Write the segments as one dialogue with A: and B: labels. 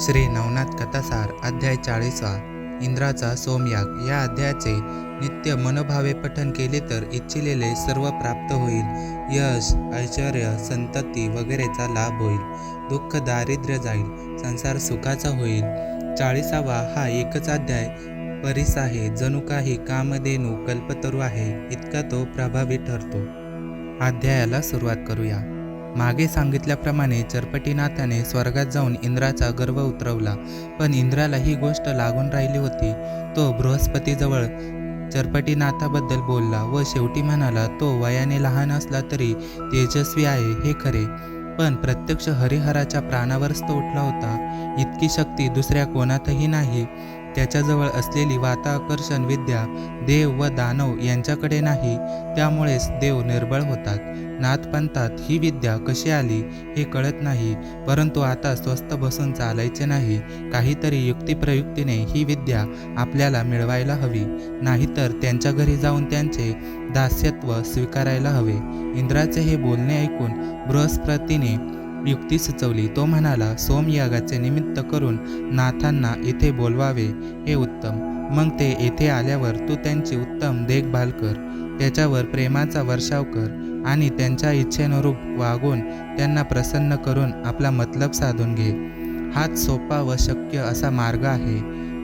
A: श्री नवनाथ कथासार अध्याय चाळीसवा इंद्राचा सोमयाग. या अध्यायाचे नित्य मनोभावे पठन केले तर इच्छिलेले सर्व प्राप्त होईल. यश ऐश्वर्य संतती वगैरेचा लाभ होईल. दुःख दारिद्र्य जाईल. संसार सुखाचा होईल. चाळीसावा हा एकच अध्याय. परीस आहे जणू काही कामधेनू कल्पतरू आहे इतका तो प्रभावी ठरतो. अध्यायाला सुरुवात करूया. मागे सांगितल्याप्रमाणे चरपटीनाथाने स्वर्गात जाऊन इंद्राचा गर्व उतरवला. पण इंद्राला ही गोष्ट लागून राहिली होती. तो बृहस्पतीजवळ चरपटीनाथाबद्दल बोलला व शेवटी म्हणाला तो वयाने लहान असला तरी तेजस्वी आहे हे खरे. पण प्रत्यक्ष हरिहराच्या प्राणावरच तो उठला होता. इतकी शक्ती दुसऱ्या कोणातही नाही. त्याच्याजवळ असलेली वाताकर्षण विद्या देव व दानव यांच्याकडे नाही त्यामुळेच देव निर्बळ होतात. नाथपंथात ही विद्या कशी आली हे कळत नाही परंतु आता स्वस्थ बसून चालायचे नाही. काहीतरी युक्तिप्रयुक्तीने ही विद्या आपल्याला मिळवायला हवी. नाहीतर त्यांच्या घरी जाऊन त्यांचे दास्यत्व स्वीकारायला हवे. इंद्राचे हे बोलणे ऐकून बृहस्पतीने युक्ती सुचवली. तो म्हणाला सोमयागाचे निमित्त करून नाथांना इथे बोलवावे हे उत्तम. मग ते येथे आल्यावर तू त्यांची उत्तम देखभाल कर. त्याच्यावर प्रेमाचा वर्षाव कर आणि त्यांच्या इच्छेनुरूप वागून त्यांना प्रसन्न करून आपला मतलब साधून घे. हाच सोपा व शक्य असा मार्ग आहे.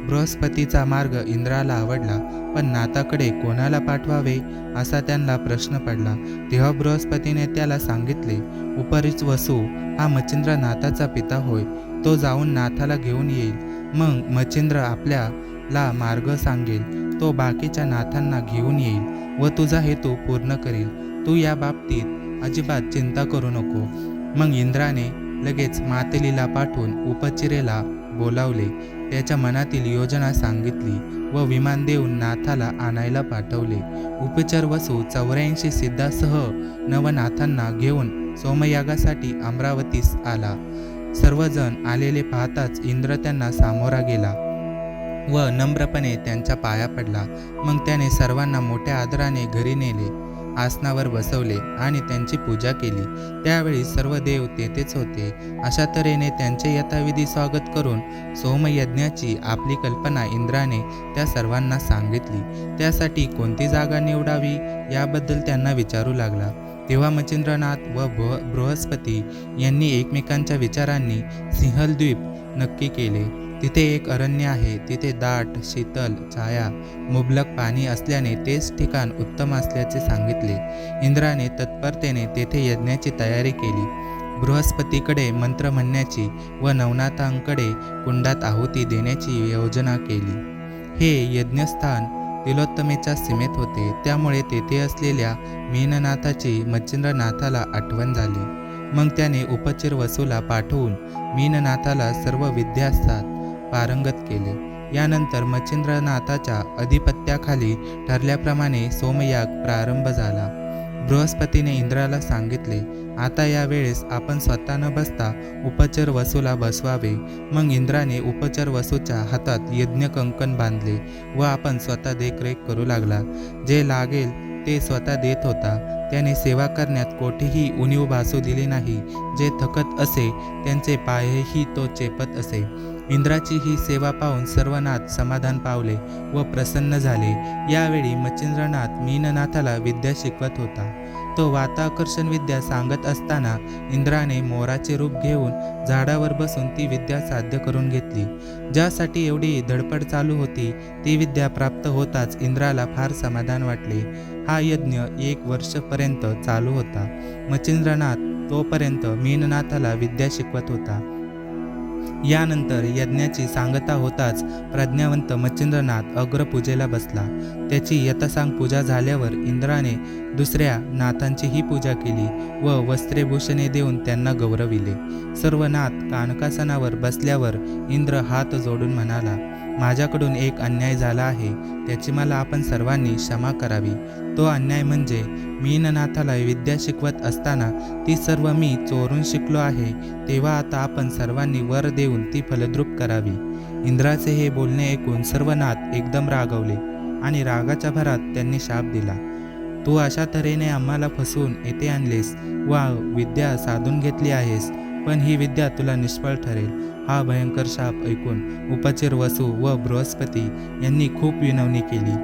A: बृहस्पतीचा मार्ग इंद्राला आवडला पण नाताकडे कोणाला पाठवावे असा त्यांना प्रश्न पडला. तेव्हा बृहस्पतीने त्याला सांगितले उपरीच वसू हा मच्छिंद्र नाथाचा पिता होय. तो जाऊन नाथाला घेऊन येईल. मग मच्छिंद्र आपल्याला मार्ग सांगेल. तो बाकीच्या नाथांना घेऊन येईल व तुझा हेतू पूर्ण करेल. तू या बाबतीत अजिबात चिंता करू नको. मग इंद्राने लगेच मातेलीला पाठवून उपचिरेला बोलावले. त्याच्या मनातील योजना सांगितली व विमान देऊन नाथाला आणायला पाठवले. उपचार वसू चौऱ्याऐंशी सिद्धासह नवनाथांना घेऊन सोमयागासाठी अमरावतीस आला. सर्वजण आलेले पाहताच इंद्र त्यांना सामोरा गेला व नम्रपणे त्यांच्या पाया पडला. मग त्याने सर्वांना मोठ्या आदराने घरी नेले. आसनावर बसवले आणि त्यांची पूजा केली. त्यावेळी सर्व देव तेथेच होते. अशा तऱ्हेने त्यांचे यथाविधी स्वागत करून सोमयज्ञाची आपली कल्पना इंद्राने त्या सर्वांना सांगितली. त्यासाठी कोणती जागा निवडावी याबद्दल त्यांना विचारू लागला. तेव्हा मच्छिंद्रनाथ व बृहस्पती यांनी एकमेकांच्या विचारांनी सिंहलद्वीप नक्की केले. तिथे एक अरण्य आहे. तिथे दाट शीतल छाया मुबलक पाणी असल्याने तेच ठिकाण उत्तम असल्याचे सांगितले. इंद्राने तत्परतेने तेथे यज्ञाची तयारी केली. बृहस्पतीकडे मंत्र म्हणण्याची व नवनाथांकडे कुंडात आहुती देण्याची योजना केली. हे यज्ञस्थान तिलोत्तमेच्या सीमेत होते. त्यामुळे तेथे असलेल्या मीननाथाची मच्छिंद्रनाथाला आठवण झाली. मग त्याने उपचिर वसूला पाठवून मीननाथाला सर्व विद्या असतात पारंगत केले. यानंतर मच्छिंद्रनाथाच्या अधिपत्याखाली ठरल्याप्रमाणे सोमयाग प्रारंभ झाला. बृहस्पतीने इंद्राला सांगितले आता या वेळेस आपण स्वतः न बसता उपचर वसूला बसवावे. मग इंद्राने उपचर वसूच्या हातात यज्ञ कंकण बांधले व आपण स्वतः देखरेख करू लागला. जे लागेल ते स्वतः देत होता. त्याने सेवा करण्यात कोठेही उणीव भासू दिली नाही. जे थकत असे त्यांचे पायही तो चेपत असे. इंद्राची ही सेवा पाहून सर्वनाथ समाधान पावले व प्रसन्न झाले. यावेळी मच्छिंद्रनाथ मीननाथाला विद्या शिकवत होता. तो वाताकर्षण विद्या सांगत असताना इंद्राने मोराचे रूप घेऊन झाडावर बसून ती विद्या साध्य करून घेतली. ज्यासाठी एवढी धडपड चालू होती ती विद्या प्राप्त होताच इंद्राला फार समाधान वाटले. हा यज्ञ एक वर्षपर्यंत चालू होता. मच्छिंद्रनाथ तोपर्यंत मीननाथाला विद्या शिकवत होता. यानंतर यज्ञाची सांगता होताच प्रज्ञावंत मच्छिंद्रनाथ अग्रपूजेला बसला. त्याची यथासांग पूजा झाल्यावर इंद्राने दुसऱ्या नाथांचीही पूजा केली व वस्त्रेभूषणे देऊन त्यांना गौरविले. सर्व नाथ कानकासनावर बसल्यावर इंद्र हात जोडून म्हणाला माझ्याकडून एक अन्याय झाला आहे त्याची मला आपण सर्वांनी क्षमा करावी. तो अन्याय म्हणजे मीननाथाला विद्या शिकवत असताना ती सर्व मी चोरून शिकलो आहे तेव्हा आता आपण सर्वांनी वर देऊन ती फलद्रूप करावी. इंद्राचे हे बोलणे ऐकून सर्व नाथ एकदम रागवले आणि रागाच्या भरात त्यांनी शाप दिला. तू अशा तऱ्हेने आम्हाला फसवून येथे आणलेस वा विद्या साधून घेतली आहेस पण ही विद्या तुला निष्फळ ठरेल. हा भयंकर शाप ऐकून उपचर वसू व बृहस्पती यांनी खूप विनवणी केली.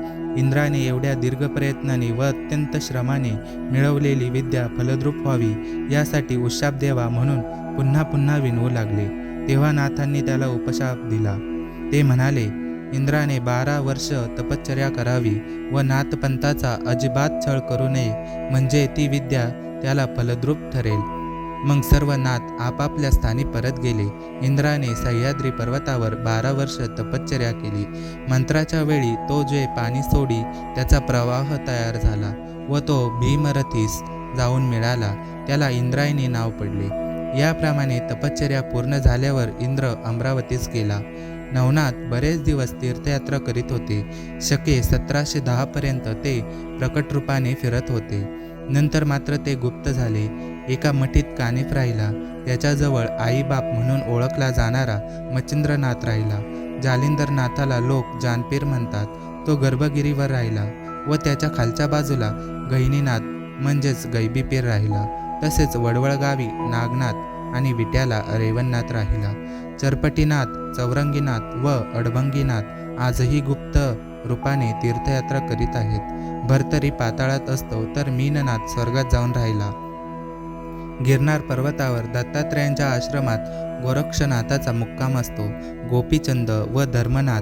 A: इंद्राने एवढ्या दीर्घ प्रयत्नाने व अत्यंत श्रमाने मिळवलेली विद्या फलद्रूप व्हावी यासाठी उशाप द्यावा म्हणून पुन्हा पुन्हा विनवू लागले. तेव्हा नाथांनी त्याला उपशाप दिला. ते म्हणाले इंद्राने बारा वर्ष तपश्चर्या करावी व नाथपंथाचा अजिबात छळ करू नये म्हणजे ती विद्या त्याला फलद्रूप ठरेल. मग सर्व नाथ आपापल्या स्थानी परत गेले. इंद्राने सह्याद्री पर्वतावर बारा वर्ष तपश्चर्या केली. मंत्राच्या वेळी तो जे पाणी सोडी त्याचा प्रवाह तयार झाला व तो भीमरथीस जाऊन मिळाला. त्याला इंद्रायणी नाव पडले. याप्रमाणे तपश्चर्या पूर्ण झाल्यावर इंद्र अमरावतीस गेला. नवनाथ बरेच दिवस तीर्थयात्रा करीत होते. शके सतराशे दहापर्यंत ते प्रकट रूपाने फिरत होते. नंतर मात्र ते गुप्त झाले. एका मठीत कानिफ राहिला. त्याच्याजवळ आईबाप म्हणून ओळखला जाणारा मच्छिंद्रनाथ राहिला. जालिंदरनाथाला लोक जानपीर म्हणतात. तो गर्भगिरीवर राहिला व त्याच्या खालच्या बाजूला गहिनीनाथ म्हणजेच गैबीपीर राहिला. तसेच वडवळगावी नागनाथ आणि विट्याला रेवणनाथ राहिला. चरपटीनाथ चौरंगीनाथ व अडभंगीनाथ आजही गुप्त रूपाने तीर्थयात्रा करीत आहेत. भरतरी पाताळात असतो तर मीननाथ स्वर्गात जाऊन राहिला. गिरनार पर्वतावर दत्तात्रयांच्या आश्रमात गोरक्षनाथाचा मुक्काम असतो. गोपीचंद व धर्मनाथ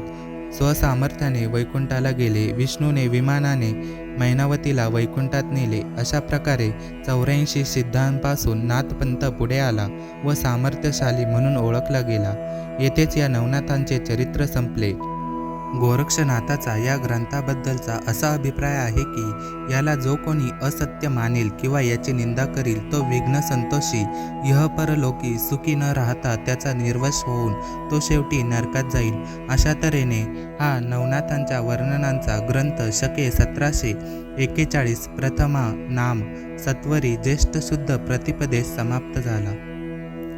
A: स्वसामर्थ्याने वैकुंठाला गेले. विष्णूने विमानाने मैनावतीला वैकुंठात नेले. अशा प्रकारे चौऱ्याऐंशी सिद्धांपासून नाथपंथ पुढे आला व सामर्थ्यशाली म्हणून ओळखला गेला. येथेच या नवनाथांचे चरित्र संपले. गोरक्षनाथाचा या ग्रंथाबद्दलचा असा अभिप्राय आहे की याला जो कोणी असत्य मानेल किंवा याची निंदा करील तो विघ्न संतोषी यहपरलोकी सुखी न राहता त्याचा निर्वश होऊन तो शेवटी नरकात जाईल. अशा तऱ्हेने हा नवनाथांच्या वर्णनांचा ग्रंथ शके सतराशे एक्केचाळीस प्रथमा नाम सत्वरी ज्येष्ठ शुद्ध प्रतिपदेश समाप्त झाला.